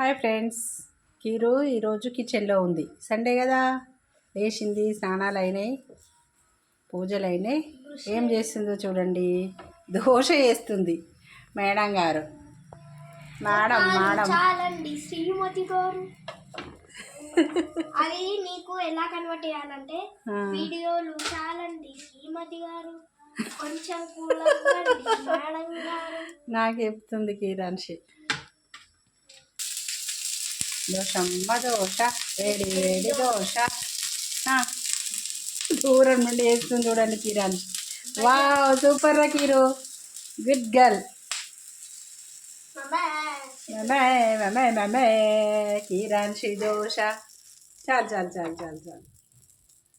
Hi friends. కీరు ఈరోజు కిచెన్లో ఉంది. సండే కదా. లేచింది స్నానాలు అయినాయి పూజలు అయినాయి ఏం చేస్తుందో చూడండి. దోశ వేస్తుంది మేడం గారు. Madam madam. చాలండి. శ్రీమతి గారు. అది నీకు ఎలా కన్వర్ట్ చేయాలంటే వీడియోలు చాలండి. శ్రీమతి గారు. కొంచెం నాకు చెప్తుంది కీరాన్షి దోశమ్మ దోశ వేడి వేడి దోశ ఆ, దూరం నుండి వేస్తుంది చూడండి కీరాన్షి వావ్ సూపర్ రా కీరు గుడ్ గర్ల్ మమే మమే మమే కీరాన్షి దోశ చాలు చాలు చాలు చాలు చాలు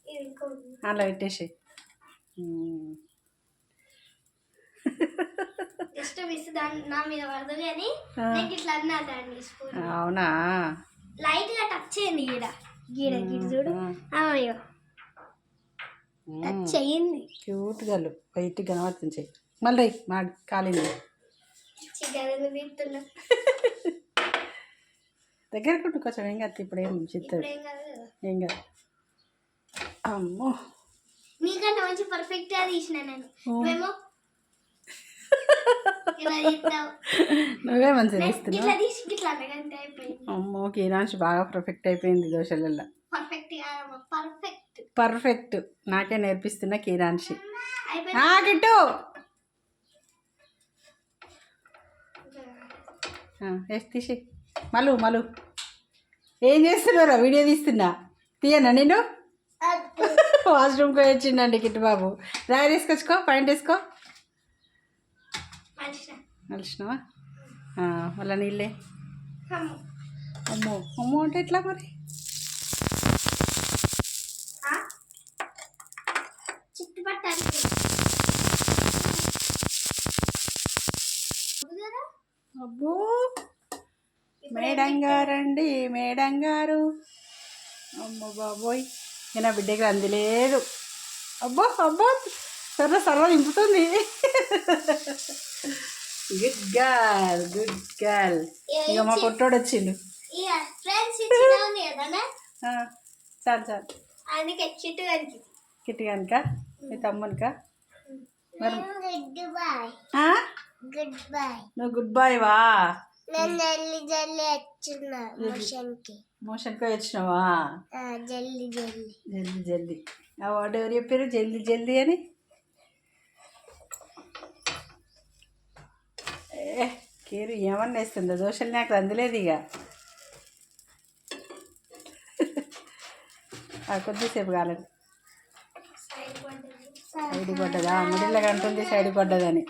ఇది ఇంకోటి. అలా పెట్టేసి జస్ట్ మిస్ దాని నా మీద పడదు కానీ. నేను ఇట్లా అన్నా దాన్ని స్పూన్ అవునా? లైట్గా టచ్ చేయండి గీడ గీడ గీడ చూడు. అయ్యో టచ్ చేయండి. క్యూట్ గల్లు బయటికి కనబడుతుంది చెయ్యి. మళ్ళీ మా కాలింది. తింటున్నా. దగ్గరకు కొంచెం ఏం కాదు ఇప్పుడు ఏం చిత్తది. ఏం కాదు అమ్మో. నీకంటే మంచి పర్ఫెక్ట్గా తీసిన నేను. ఓ. నువ్వే మంచిగా అయిపోయింది అమ్మో కీరాంశ్ బాగా పర్ఫెక్ట్ అయిపోయింది దోశలలో పర్ఫెక్ట్ నాకే నేర్పిస్తున్న కీరాంశి గిట్టు వేసి తీసి మలు మలు ఏం చేస్తున్నారా వీడియో తీస్తున్నా తీయనా నేను వాష్రూమ్కి వచ్చిండండి కిట్టు బాబు రాయి తీసుకొచ్చుకో పైన వేసుకో మంచిగా నలిసినావా? మళ్ళీ నీళ్ళే? అమ్ము. అమ్మో. అంటే ఎట్లా మరి? అబ్బో మేడం గారండి మేడం గారు అమ్మో బాబోయ్. ఇక నా బిడ్డకి అందలేదు అబ్బో అబ్బో. సర్ర సర్ర నింపుతుంది గుడ్ గర్ల్ గుడ్ గర్ల్ ఇక మా పొట్టోడు వచ్చిండు. చాలు చాలు. అందుకే చిట్టు గారికి కిట్టి కనుక మీ తమ్మునిక? మరి గుడ్ బాయ్? గుడ్ బాయ్ నువ్వు గుడ్ బాయ్ వా జల్లి జల్లి. వచ్చిన మిషన్కి మోషన్కి వచ్చినావా జల్లి జల్లి. జల్దీ జల్దీ ఆ వాడు ఎవరు చెప్పారు? జల్దీ జల్దీ అని? కీరు ఏమన్నా వేస్తుందో దోశలు నాకు అందలేదు ఇక కొద్దిసేపు కాలేదు. సైడ్ పడ్డదా? మిడిల్లో కంటుంది సైడ్ పడ్డదని.